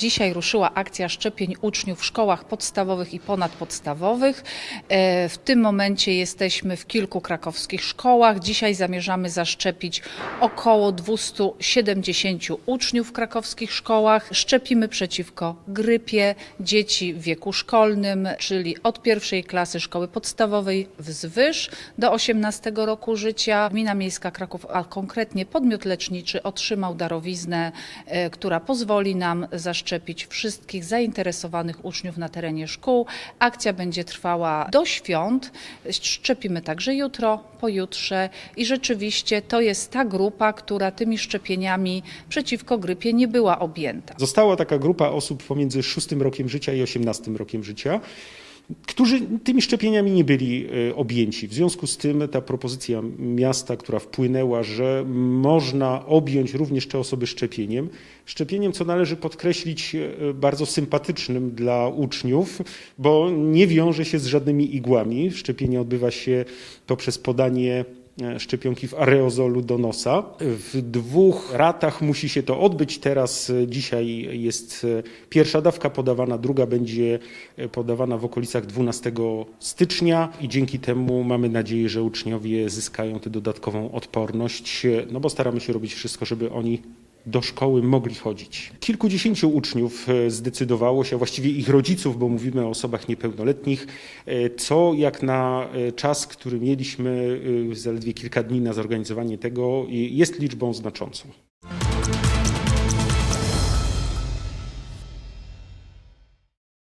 Dzisiaj ruszyła akcja szczepień uczniów w szkołach podstawowych i ponadpodstawowych. E, W tym momencie jesteśmy w kilku krakowskich szkołach. Dzisiaj zamierzamy zaszczepić około 270 uczniów w krakowskich szkołach. Szczepimy przeciwko grypie dzieci w wieku szkolnym, czyli od pierwszej klasy szkoły podstawowej wzwyż do 18 roku życia. Gmina Miejska Kraków, a konkretnie podmiot leczniczy otrzymał darowiznę, e, która pozwoli nam zaszczepić wszystkich zainteresowanych uczniów na terenie szkół. Akcja będzie trwała do świąt. Szczepimy także jutro, pojutrze i rzeczywiście to jest ta grupa, która tymi szczepieniami przeciwko grypie nie była objęta. Została taka grupa osób pomiędzy 6 rokiem życia i 18 rokiem życia, którzy tymi szczepieniami nie byli e, objęci. W związku z tym ta propozycja miasta, która wpłynęła, że można objąć również te osoby szczepieniem, szczepieniem, co należy podkreślić, e, bardzo sympatycznym dla uczniów, bo nie wiąże się z żadnymi igłami. Szczepienie odbywa się poprzez podanie szczepionki w aerozolu do nosa. W dwóch ratach musi się to odbyć. Teraz e, dzisiaj jest e, pierwsza dawka podawana, druga będzie e, podawana w okolicach 12 stycznia i dzięki temu mamy nadzieję, że uczniowie zyskają tę dodatkową odporność, e, no bo staramy się robić wszystko, żeby oni do szkoły mogli chodzić. Kilkudziesięciu uczniów e, zdecydowało się, właściwie ich rodziców, bo mówimy o osobach niepełnoletnich, e, co jak na e, czas, który mieliśmy, zaledwie kilka dni na zorganizowanie tego, jest liczbą znaczącą.